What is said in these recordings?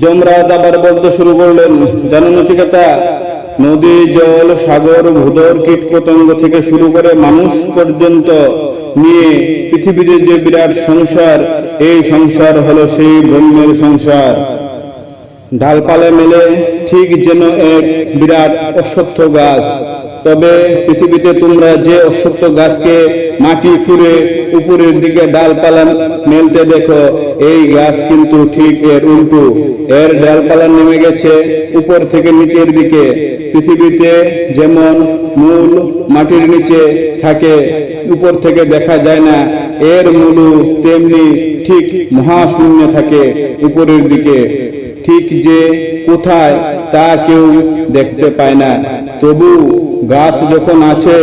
যমরাজ আবার বলতে শুরু করলেন, জানো নচিকেতা, নদী, জল, সাগর ভূদর কীট পতঙ্গ থেকে শুরু করে মানুষ পর্যন্ত নিয়ে পৃথিবীতে যে বিরাট সংসার, এই সংসার হলো সেই ব্রহ্মের সংসার। ডালপালে মেলে ঠিক যেন এক বিরাট অশ্বত্থ গাছ। তবে পৃথিবীতে তোমরা যে অশ্বত্থ গাছকে মাটি ফুরে উপরের দিকে ডালপালা মেলতে দেখো, এই গাছ কিন্তু ঠিক এর উল্টো। এর ডালপালা নেমে গেছে উপর থেকে নিচের দিকে। পৃথিবীতে যেমন মূল মাটির নিচে থাকে, উপর থেকে দেখা যায় না। এর মূল তেমনি ঠিক মহাশূন্য থাকে উপরের দিকে। ঠিক যে কোথায় তা কেউ দেখতে পায় না। তবু গাছ যখন আছে,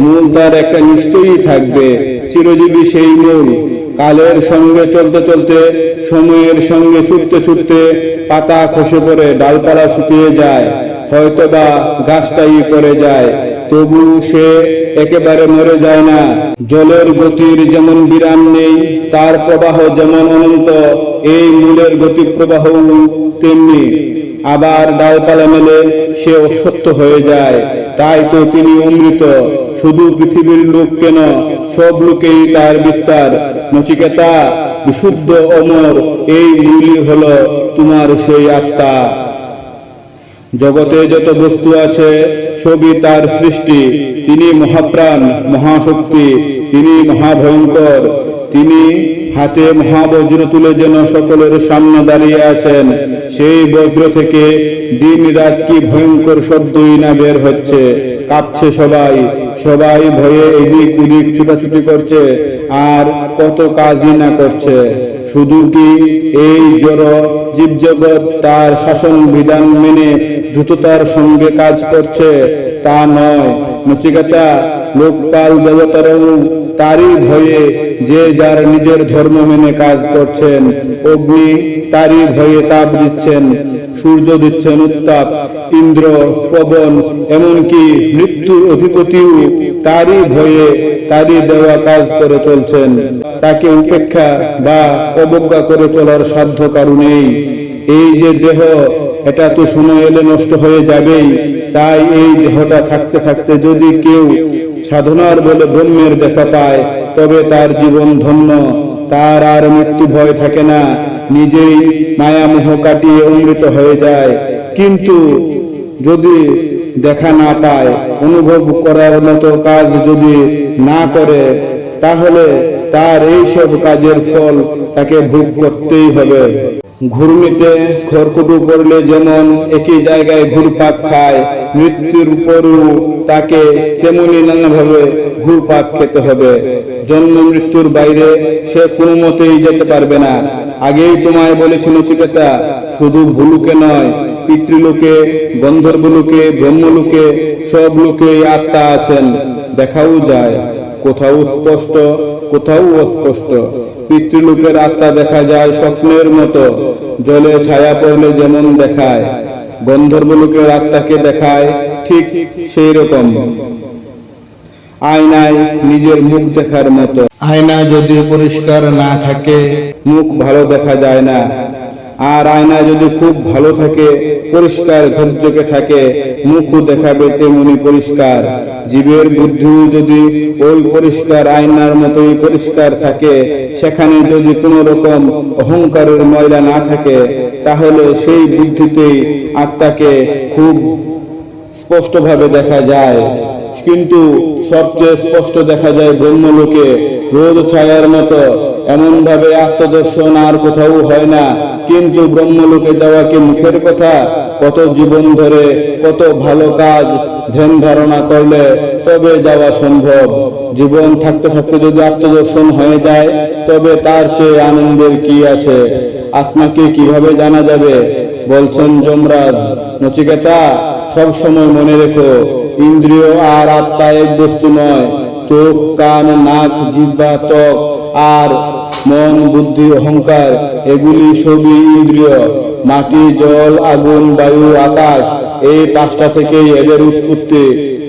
মূল তার একটা নিশ্চয়ই থাকবে। চিরজীবী সেই মূল। কালের সঙ্গে চলতে চলতে, সময়ের সঙ্গে ছুটতে ছুটতে পাতা খসে পড়ে, ডালপালা শুকিয়ে যায়। হয়তোবা গাছটাই পড়ে যায়। তবু সে একেবারে মরে যায় না। জলের গতির যেমন বিরাম নেই, তার প্রবাহ যেমন অনন্ত, এই মূলের গতি প্রবাহ তেমনি। আবার ডালপালা মেলে সে অসত্য হয়ে যায়। তাই তো তিনি অমৃত। শুধু পৃথিবীর লোক কেন সব লোকেই তার বিস্তার। নচিকেতা, বিশুদ্ধ অমর, এই মূলই হলো তোমার সেই আত্মা। জগতে যত বস্তু আছে, সবই তার সৃষ্টি। তিনি মহাপ্রাণ, মহাশক্তি, তিনি মহাভয়ঙ্কর, তিনি হাতে মহাবজ্র তুলে যেন সকলের সামনে দাঁড়িয়ে আছেন। সেই বজ্র থেকে দিন রাত কি ভয়ঙ্কর শব্দই না বের হচ্ছে। কাঁপছে সবাই। সবাই ভয়ে এদিক উদিক ছুটাছুটি করছে। আর কত কাজই না করছে। শুধু কি এই জড় জীবজগৎ তার শাসন বিধান মেনে দ্রুততার সঙ্গে কাজ করছে? তা নয়। নচিকেতা, লোকপাল দেবতারাও তারই ভয়ে যে যার নিজের ধর্ম মেনে কাজ করছেন, অগ্নি তারই ভয়ে তাপ দিচ্ছেন, সূর্য দিচ্ছেন উত্তাপ, ইন্দ্র, পবন, এমনকি মৃত্যুর অধিপতিও তারই ভয়ে তারই দেওয়া কাজ করে চলছেন। তাকে উপেক্ষা বা অবজ্ঞা করে চলার সাধ্য কারণেই এই যে দেহ, এটা তো সময় এলে নষ্ট হয়ে যাবেই। তাই এই দেহটা থাকতে থাকতে যদি কেউ সাধনার বলে ব্রহ্মের দেখা পায়, তবে তার জীবন ধন্য, তার আর মৃত্যু ভয় থাকে না, নিজেই মায়ামোহ কাটিয়ে অমৃত হয়ে যায়। কিন্তু যদি দেখা না পায়, অনুভব করার মতো কাজ যদি না করে, তাহলে তার এই সব কাজের ফল তাকে ভোগ করতেই হবে। ঘূর্ণিতে খড়কুটু পড়লে যেমন একই জায়গায় ঘুরপাক খায়, মৃত্যুর পরও তাকে তেমনি নানাভাবে ঘুরপাক খেতে হবে। জন্ম মৃত্যুর বাইরে সে কোনো মতেই যেতে পারবে না। আগেই তোমায় বলেছিল চিকিৎসা শুধু ভুলুকে নয়, পিতৃলোকে, গন্ধর্বলোকে, ব্রহ্মলোকে, সব লোকে আত্মা আছেন। দেখাও যায়, কোথাও স্পষ্ট, কোথাও অস্পষ্ট। পিতৃলোকের আত্মা দেখা যায় স্বপ্নের মতো, জলে ছায়া পড়লে যেমন দেখায়। গন্ধর্ব লোকের আত্মাকে দেখায় ঠিক সেই রকম আয়নায় নিজের মুখ দেখার মতো। আয়না যদি পরিষ্কার না থাকে মুখ ভালো দেখা যায় না। আর আয়না যদি খুব ভালো থাকে পরিষ্কার ঝকঝকে থাকে মুখও দেখাবে তেমনি পরিষ্কার। জীবের বুদ্ধিও যদি ওই পরিষ্কার আয়নার মতোই পরিষ্কার থাকে সেখানে যদি কোনো রকম অহংকারের ময়লা না থাকে তাহলে সেই বুদ্ধিতেই আত্মাকে খুব স্পষ্টভাবে দেখা যায়। কিন্তু সবচেয়ে স্পষ্ট দেখা যায় ব্রহ্মলোকে রোদ ছায়ার মতো। এমন ভাবে আত্মদর্শন আর কোথাও হয় না। কিন্তু ব্রহ্মলোকে যাওয়া কি মুখের কথা? কত জীবন ধরে কত ভালো কাজ ধ্যান ধারণা করলে তবে যাওয়া সম্ভব। জীবন থাকতে থাকতে যদি আত্মদর্শন হয়ে যায়, তবে তার চেয়ে আনন্দের কি আছে? আত্মাকে কীভাবে জানা যাবে? বলছেন যমরাজ, নচিকেতা সব সময় মনে রেখো, ইন্দ্রিয় আর আত্মা এক বস্তু নয়। চোখ, কান, নাক, জিহ্বা, ত্বক আর মন, বুদ্ধি, অহংকার, এগুলি সবই ইন্দ্রিয়। মাটি, জল, আগুন, বায়ু, আকাশ, এই পাঁচটা থেকেই এদের উৎপত্তি।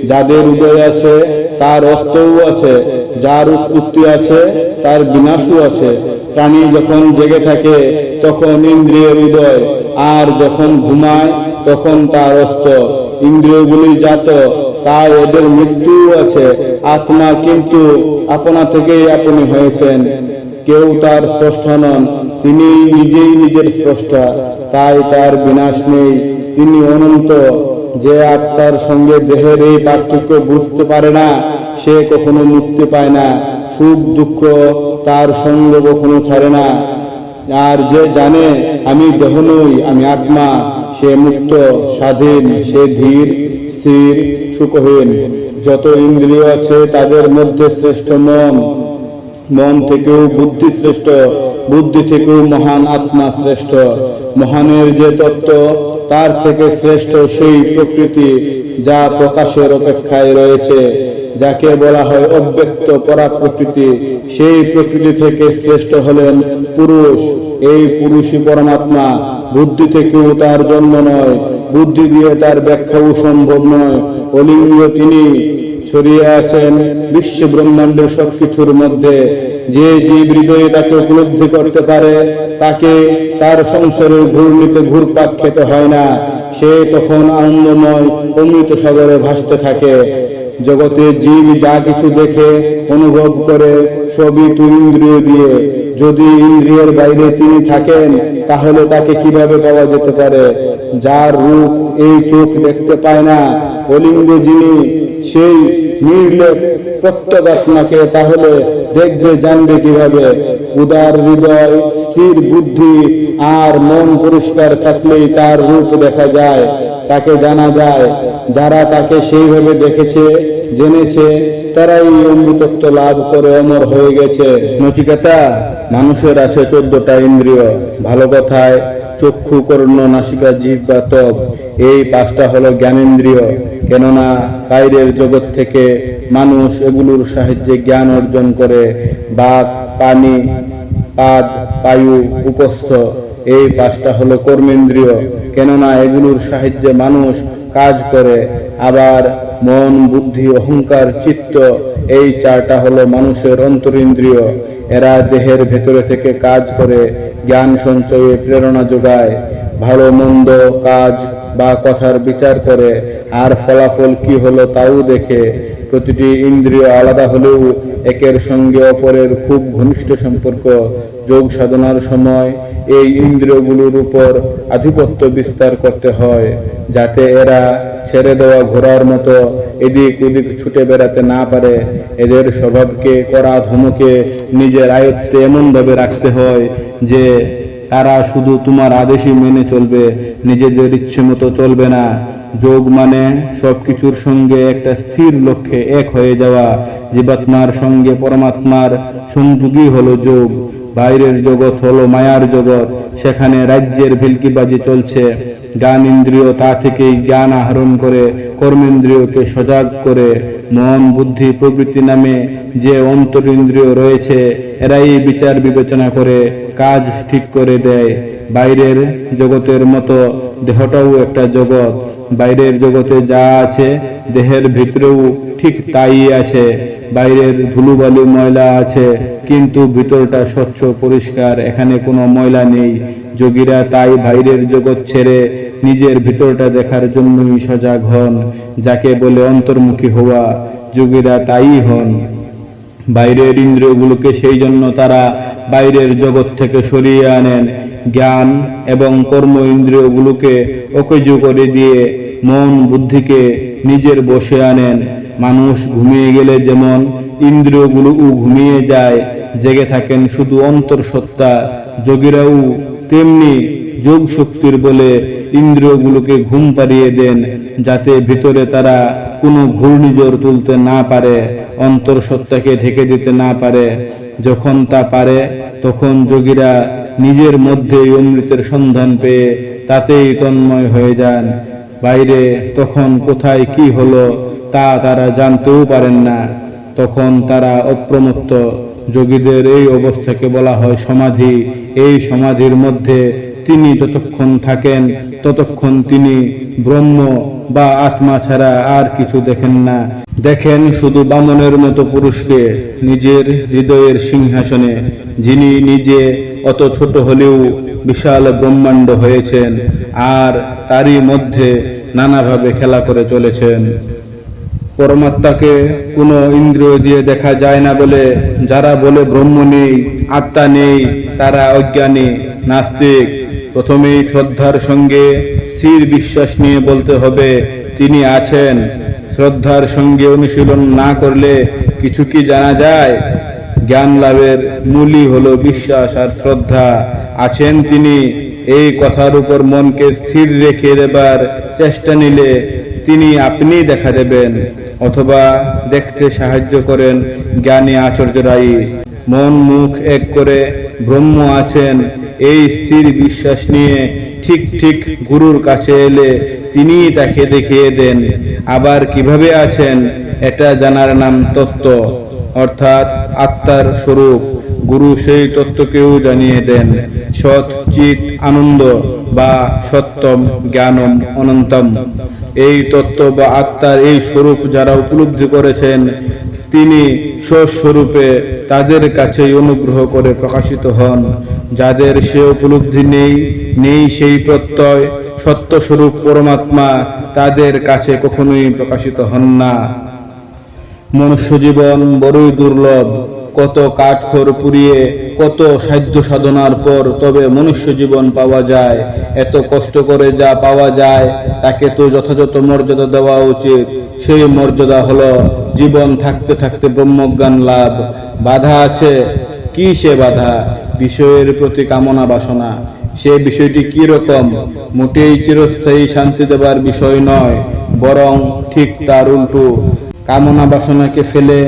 যাদের উদয় আছে, তার অস্তও আছে। যার উৎপত্তি আছে, তার বিনাশও আছে। প্রাণী যখন জেগে থাকে, তখন ইন্দ্রিয়ের উদয় আর যখন ঘুমায় তখন তার অস্ত ইন্দ্রিয়গুলি জাত, তাই এদের মৃত্যু আছে। আত্মা কিন্তু আপনা থেকেই আপনি হয়েছেন। কেউ তার স্রষ্টা নন, তিনি নিজেই নিজের স্রষ্টা, তাই তার বিনাশ নেই। তিনি অনন্ত, যে আত্মার সঙ্গে দেহের এই পার্থক্য বুঝতে পারে না, সে কখনো মুক্তি পায় না। সুখ, দুঃখ তার সঙ্গ কখনো ছাড়ে না। আর যে জানে, আমি দেহ নই, আমি আত্মা। সে মুক্ত, স্বাধীন, সে ধীর, স্থির, সুখহীন। যত ইন্দ্রিয় আছে তাদের মধ্যে শ্রেষ্ঠ মন। মন থেকেও বুদ্ধি শ্রেষ্ঠ, বুদ্ধি থেকেও মহান আত্মা শ্রেষ্ঠ। মহানের যে তত্ত্ব, তার থেকে শ্রেষ্ঠ সেই প্রকৃতি যা প্রকাশের অপেক্ষায় রয়েছে। যাকে বলা হয় অব্যক্ত পরা প্রকৃতি সেই প্রকৃতি থেকে শ্রেষ্ঠ হলেন পুরুষ। এই পুরুষই পরমাত্মা। বুদ্ধি থেকেও তার জন্ম নয়, বুদ্ধি দিয়ে তার ব্যাখ্যাও সম্ভব নয়। অলিঙ্গ তিনি ছড়িয়ে আছেন বিশ্ব ব্রহ্মাণ্ডের সবকিছুর মধ্যে। যে জীব হৃদয়ে তাকে উপলব্ধি করতে পারে, তাকে তার সংসারের ঘূর্ণিতে ঘুরপাক খেতে হয় না। সে তখন আনন্দময় অমৃত সাগরে ভাসতে থাকে। জগতে জীব যা কিছু দেখে, অনুভব করে, সবই তু ইন্দ্রিয় দিয়ে। যদি ইন্দ্রিয়ের বাইরে তিনি থাকেন, তাহলে তাকে কীভাবে পাওয়া যেতে পারে? যার রূপ এই চোখ দেখতে পায় না, অলিঙ্গ যিনি, সেই নির্লেপ প্রত্যগাত্মাকে তাহলে দেখবে, জানবে কীভাবে? উদার হৃদয়, স্থির বুদ্ধি আর মন পরিষ্কার থাকলেই তার রূপ দেখা যায়, তাকে জানা যায়। যারা তাকে সেইভাবে দেখেছে, জেনেছে, তারাই অমৃতত্ব লাভ করে, অমর হয়ে গেছে। নচিকেতা মানুষের আছে চোদ্দটা ইন্দ্রিয়। ভালো কথায় চক্ষু, কর্ণ, নাসিকা জিভ বা ত্বক এই পাঁচটা হলো জ্ঞানেন্দ্রিয়। কেননা বাইরের জগৎ থেকে মানুষ এগুলোর সাহায্যে জ্ঞান অর্জন করে। বাঘ পানি পাদ পায়ু উপস্থ। এই পাঁচটা হলো কর্মেন্দ্রিয়। কেননা এগুলোর সাহায্যে মানুষ কাজ করে। আবার মন, বুদ্ধি, অহংকার, চিত্ত, এই চারটা হলো মানুষের অন্তরিন্দ্রিয়। এরা দেহের ভেতরে থেকে কাজ করে, জ্ঞান সঞ্চয়ে প্রেরণা যোগায়, ভালো মন্দ কাজ বা কথার বিচার করে, আর ফলাফল কি হলো তাও দেখে প্রতিটি ইন্দ্রিয় আলাদা হলেও একের সঙ্গে অপরের খুব ঘনিষ্ঠ সম্পর্ক। যোগ সাধনার সময় এই ইন্দ্রিয়গুলোর উপর আধিপত্য বিস্তার করতে হয়, যাতে এরা ছেড়ে দেওয়া ঘোরার মতো এদিক ওদিক ছুটে বেড়াতে না পারে। এদের স্বভাবকে, করা ধমকে নিজের আয়ত্তে এমনভাবে রাখতে হয় যে তারা শুধু তোমার আদেশই মেনে চলবে, নিজেদের ইচ্ছে মতো চলবে না। যোগ মানে সবকিছুর সঙ্গে একটা স্থির লক্ষ্যে এক হয়ে যাওয়া। জীবাত্মার সঙ্গে পরমাত্মার সংযোগী হলো যোগ। বাইরের জগৎ হলো মায়ার জগৎ। সেখানে রাজ্যের ভিলকিবাজি চলছে। জ্ঞান ইন্দ্রিয় তা থেকেই জ্ঞান আহরণ করে, কর্মেন্দ্রিয়কে সজাগ করে। মন, বুদ্ধি, প্রবৃত্তি নামে যে অন্তরিন্দ্রিয় রয়েছে, এরাই বিচার বিবেচনা করে, কাজ ঠিক করে দেয়। বাইরের জগতের মতো দেহটাও একটা জগৎ। বাইরের জগতে যা আছে, দেহের ভিতরেও ঠিক তাই আছে। বাইরের ধুলোবালু ময়লা আছে, কিন্তু ভিতরটা স্বচ্ছ, পরিষ্কার, এখানে কোনো ময়লা নেই। যোগীরা তাই বাইরের জগৎ ছেড়ে নিজের ভিতরটা দেখার জন্যই সজাগ হন, যাকে বলে অন্তর্মুখী হওয়া। যোগীরা তাই হন। বাইরের ইন্দ্রিয়গুলোকে সেই জন্য তারা বাইরের জগৎ থেকে সরিয়ে আনেন। জ্ঞান এবং কর্ম ইন্দ্রিয়গুলোকে অকেজু করে দিয়ে মন বুদ্ধিকে নিজের বসে আনেন। মানুষ ঘুমিয়ে গেলে যেমন ইন্দ্রিয়গুলো ঘুমিয়ে যায়, জেগে থাকেন শুধু অন্তর্সত্ত্বা যোগীরাও তেমনি যোগ শক্তির বলে ইন্দ্রিয়গুলোকে ঘুম পাড়িয়ে দেন, যাতে ভিতরে তারা কোনো ঘূর্ণিঝড় তুলতে না পারে। অন্তর্সত্ত্বাকে ঢেকে দিতে না পারে। যখন তা পারে, তখন যোগীরা নিজের মধ্যে অমৃতের সন্ধান পেয়ে তাতেই তন্ময় হয়ে যান। বাইরে তখন কোথায় কি হলো তা তারা জানতেও পারেন না। তখন তারা অপ্রমত্ত। যোগীদের এই অবস্থাকে বলা হয় সমাধি। এই সমাধির মধ্যে তিনি যতক্ষণ থাকেন, ততক্ষণ তিনি ব্রহ্ম বা আত্মা ছাড়া আর কিছু দেখেন না। দেখেন শুধু বামনের মতো পুরুষকে, নিজের হৃদয়ের সিংহাসনে, যিনি নিজে অত ছোট হলেও বিশাল ব্রহ্মাণ্ড হয়েছেন আর তারই মধ্যে নানাভাবে খেলা করে চলেছেন। পরমাত্মাকে কোনো ইন্দ্রিয় দিয়ে দেখা যায় না বলে যারা বলে ব্রহ্ম নেই, আত্মা নেই, তারা অজ্ঞানী, নাস্তিক। প্রথমেই শ্রদ্ধার সঙ্গে স্থির বিশ্বাস নিয়ে বলতে হবে, তিনি আছেন। শ্রদ্ধার সঙ্গে অনুশীলন না করলে কিছু কি জানা যায়? জ্ঞান লাভের মূলই হলো বিশ্বাস আর শ্রদ্ধা। আছেন তিনি, এই কথার উপর মনকে স্থির রেখে দেবার চেষ্টা নিলে তিনি আপনি দেখা দেবেন, অথবা দেখতে সাহায্য করেন জ্ঞানী আচার্যরাই। মন মুখ এক করে ব্রহ্ম আছেন, এই স্থির বিশ্বাস নিয়ে ঠিক ঠিক গুরুর কাছে এলে তিনি তাকে দেখিয়ে দেন, আবার কীভাবে আছেন এটা জানার নাম তত্ত্ব। অর্থাৎ আত্মার স্বরূপ, গুরু সেই তত্ত্বকেও জানিয়ে দেন, সৎ, চিত, আনন্দ বা সত্যম, জ্ঞানম, অনন্তম। এই তত্ত্ব বা আত্মার এই স্বরূপ যারা উপলব্ধি করেছেন, তিনি স্বস্বরূপে তাদের কাছেই অনুগ্রহ করে প্রকাশিত হন। যাদের সে উপলব্ধি নেই নেই সেই প্রত্যয়, সত্যস্বরূপ পরমাত্মা তাদের কাছে কখনোই প্রকাশিত হন না। মনুষ্য জীবন বড়ই দুর্লভ, কত কাঠখড় পুড়িয়ে, কত সাধ্য সাধনার পর তবে মনুষ্য জীবন পাওয়া যায়। এত কষ্ট করে যা পাওয়া যায়, তাকে তো যথাযথ মর্যাদা দেওয়া উচিত। সেই মর্যাদা হলো জীবন থাকতে থাকতে ব্রহ্মজ্ঞান লাভ। বাধা আছে, কি সে বাধা? বিষয়ের প্রতি কামনা বাসনা। সে বিষয়টি কি রকম মোটেই চিরস্থায়ী শান্তি দেবার বিষয় নয়, বরং ঠিক তার উল্টো। কামনা বাসনাকে ফেলে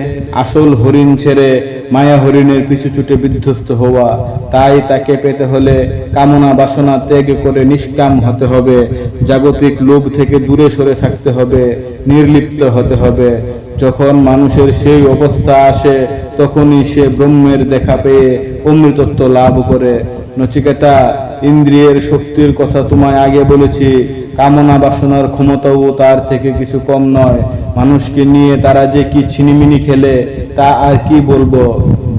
আসল হরিণ ছেড়ে মায়া হরিণের পিছু ছুটে বিধ্বস্ত হওয়া, তাই তাকে পেতে হলে কামনা বাসনা ত্যাগ করে নিষ্কাম হতে হবে, জাগতিক লোভ থেকে দূরে সরে থাকতে হবে, নির্লিপ্ত হতে হবে। যখন মানুষের সেই অবস্থা আসে, তখনই সে ব্রহ্মের দেখা পেয়ে অমৃতত্ব লাভ করে। নচিকেতা, ইন্দ্রিয়ের শক্তির কথা তোমায় আগে বলেছি। কামনা বাসনার ক্ষমতাও তার থেকে কিছু কম নয়। মানুষকে নিয়ে তারা যে কি ছিনিমিনি খেলে, তা আর কি বলব?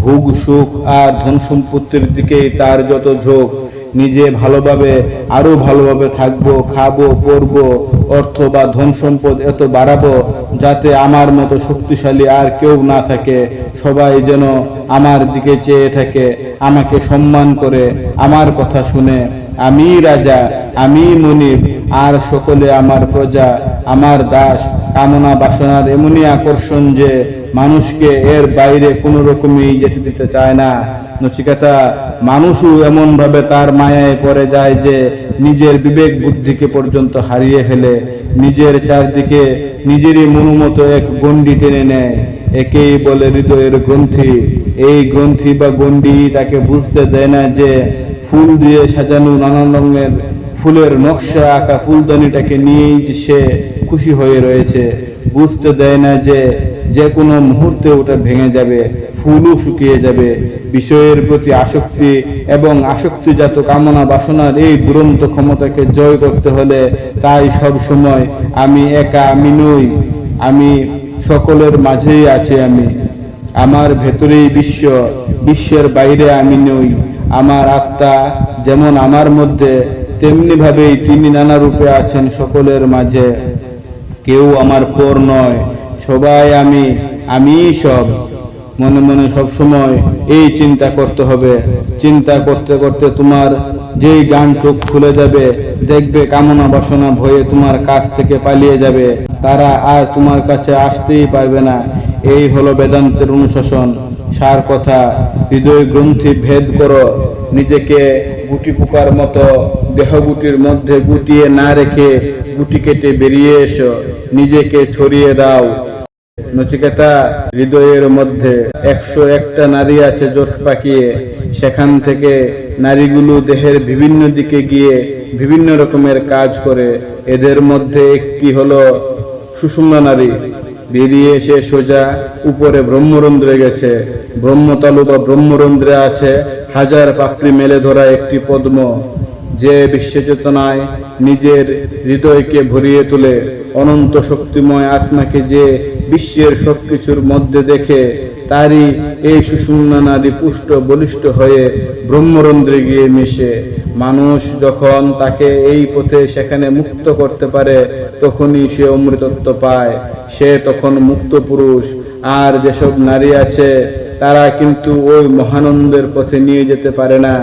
ভোগ, সুখ আর ধন সম্পত্তির দিকেই তার যত ঝোঁক। নিজে ভালোভাবে, আরও ভালোভাবে থাকব, খাব, পরবো, অর্থ বা ধন সম্পদ এত বাড়াবো যাতে আমার মতো শক্তিশালী আর কেউ না থাকে। সবাই যেন আমার দিকে চেয়ে থাকে, আমাকে সম্মান করে, আমার কথা শুনে। আমি রাজা, আমি মনিব, আর সকলে আমার প্রজা, আমার দাস, কামনা বাসনার এমনই আকর্ষণ যে মানুষকে এর বাইরে কোনো রকমই যেতে দিতে চায় না। নচিকাতা, মানুষও এমন ভাবে তার মায়ায় পড়ে যায় যে নিজের বিবেক বুদ্ধিকে পর্যন্ত হারিয়ে ফেলে। নিজের চারদিকে নিজেরই মনোমতো এক গণ্ডি টেনে নেয়। একেই বলে হৃদয়ের গ্রন্থি। এই গ্রন্থি বা গণ্ডি তাকে বুঝতে দেয় না যে ফুল দিয়ে সাজানো নানান রঙের ফুলের নকশা আঁকা ফুলদানিটাকে নিয়েই যে সে খুশি হয়ে রয়েছে। বুঝতে দেয় না যে যে কোনো মুহূর্তে ওটা ভেঙে যাবে, ফুলও শুকিয়ে যাবে। বিষয়ের প্রতি আসক্তি এবং আসক্তিজাত কামনা বাসনার এই দুরন্ত ক্ষমতাকে জয় করতে হলে তাই সব সময় আমি একা আমি নই, আমি সকলের মাঝেই আছি আমি। আমার ভেতরেই বিশ্ব, বিশ্বের বাইরে আমি নই। আমার আত্মা যেমন আমার মধ্যে তেমনি ভাবেই তিনি নানা রূপে আছেন সকলের মাঝে। কেউ আমার পর নয় সবাই আমি আমিই সব। মনে মনে সব সময় এই চিন্তা করতে হবে। চিন্তা করতে করতে তোমার যেই গান চোখ খুলে যাবে, দেখবে কামনা বাসনা ভয়ে তোমার কাছ থেকে পালিয়ে যাবে। তারা আর তোমার কাছে আসতেই পারবে না। এই হলো বেদান্তের অনুশাসন। সার কথা, হৃদয় গ্রন্থি ভেদ করো। নিজেকে গুটি পোকার মতো দেহগুটির মধ্যে গুটিয়ে না রেখে গুটি কেটে বেরিয়ে এসো। নিজেকে ছড়িয়ে দাও। নচিকেতা, হৃদয়ের মধ্যে একশো একটা নারী আছে জোট পাকিয়ে। সেখান থেকে নারীগুলো দেহের বিভিন্ন দিকে গিয়ে বিভিন্ন রকমের কাজ করে। এদের মধ্যে একটি হলো সুষুম্না নারী। বেরিয়ে এসে সোজা উপরে ব্রহ্মরন্ধ্রে গেছে। ব্রহ্মতালু বা ব্রহ্মরন্ধ্রে আছে হাজার পাপড়ি মেলে ধরা একটি পদ্ম। যে বিশ্বচেতনায় নিজের হৃদয়কে ভরিয়ে তোলে। অনন্ত শক্তিময় আত্মাকে যে বিশ্বের সবকিছুর মধ্যে দেখে তারই এই সুষুম্না নারী পুষ্ট বলিষ্ঠ হয়ে ব্রহ্মরন্ধ্রে গিয়ে মিশে। মানুষ যখন তাকে এই পথে সেখানে মুক্ত করতে পারে, তখনই সে অমৃতত্ব পায়। সে তখন মুক্ত পুরুষ। আর যেসব নারী আছে, তারা কিন্তু ওই মহানন্দের পথে নিয়ে যেতে পারে না।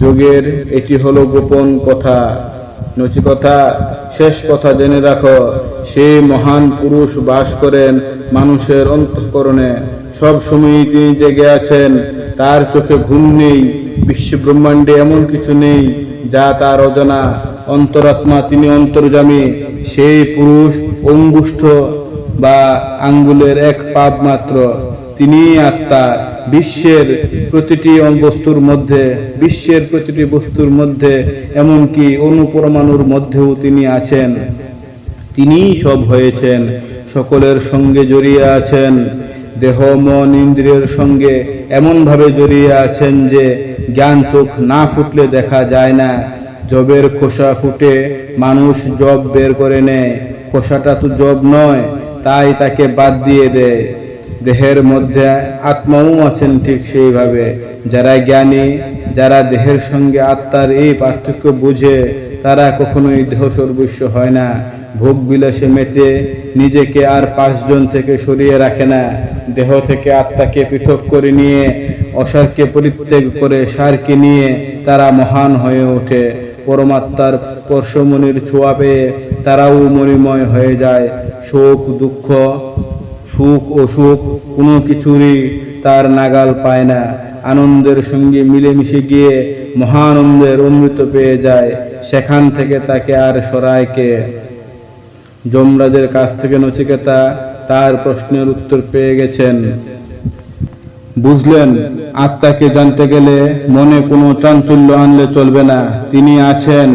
যোগের এটি হলো গোপন কথা। নচি কথা শেষ কথা জেনে রাখো সেই মহান পুরুষ বাস করেন মানুষের অন্তঃকরণে। সব সময়ই তিনি জেগে আছেন। তার চোখে ঘুম নেই বিশ্ব ব্রহ্মাণ্ডে এমন কিছু নেই যা তার অজানা। অন্তরাত্মা তিনি অন্তর্জামী সেই পুরুষ অঙ্গুষ্ঠ বা আঙ্গুলের এক পাপ মাত্র। তিনি আত্মা, বিশ্বের প্রতিটি বস্তুর মধ্যে, বিশ্বের প্রতিটি বস্তুর মধ্যে, এমনকি অনুপরমাণুর মধ্যেও তিনি আছেন। তিনিই সব হয়েছেন, সকলের সঙ্গে জড়িয়ে আছেন, দেহ, মন, ইন্দ্রিয়ের সঙ্গে এমনভাবে জড়িয়ে আছেন যে জ্ঞান চোখ না ফুটলে দেখা যায় না। জবের খোসা ফুটে মানুষ জব বের করে নেয়। খোসাটা তো জব নয়, তাই তাকে বাদ দিয়ে দেয়। দেহের মধ্যে আত্মাও আছেন ঠিক সেইভাবে। যারা জ্ঞানী, যারা দেহের সঙ্গে আত্মার এই পার্থক্য বুঝে, তারা কখনোই দেহ সর্বস্ব হয় না। ভোগ বিলাসে মেতে নিজেকে আর পাঁচজন থেকে সরিয়ে রাখে না। দেহ থেকে আত্মাকে পৃথক করে নিয়ে, অসারকে পরিত্যাগ করে সারকে নিয়ে তারা মহান হয়ে ওঠে। পরমাত্মার স্পর্শমণির ছোঁয়া পেয়ে তারাও মণিময় হয়ে যায়। শোক, দুঃখ, সুখ ও সুখ কোনো কিছুরই তার নাগাল পায় না। আনন্দের সঙ্গে মিলেমিশে গিয়ে মহানন্দের অমৃত পেয়ে যায়। সেখান থেকে তাকে আর সরায় কে? যমরাজের কাছ থেকে নচিকেতা তার প্রশ্নের উত্তর পেয়ে গেছেন। বুঝলেন, আত্মাকে জানতে গেলে মনে কোনো চাঞ্চল্য আনলে চলবে না। তিনি আছেন,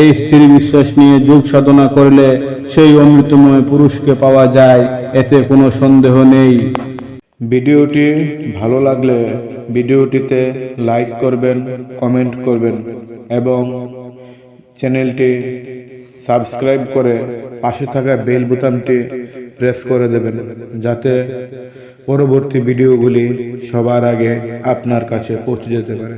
এই স্থির বিশ্বাস নিয়ে যোগ সাধনা করলে সেই অমৃতময় পুরুষকে পাওয়া যায়, এতে কোনো সন্দেহ নেই। ভিডিওটি ভালো লাগলে ভিডিওটিতে লাইক করবেন, কমেন্ট করবেন এবং চ্যানেলটি সাবস্ক্রাইব করে পাশে থাকা বেল বোতামটি প্রেস করে দেবেন, যাতে পরবর্তী ভিডিওগুলি সবার আগে আপনার কাছে পৌঁছে যেতে পারে।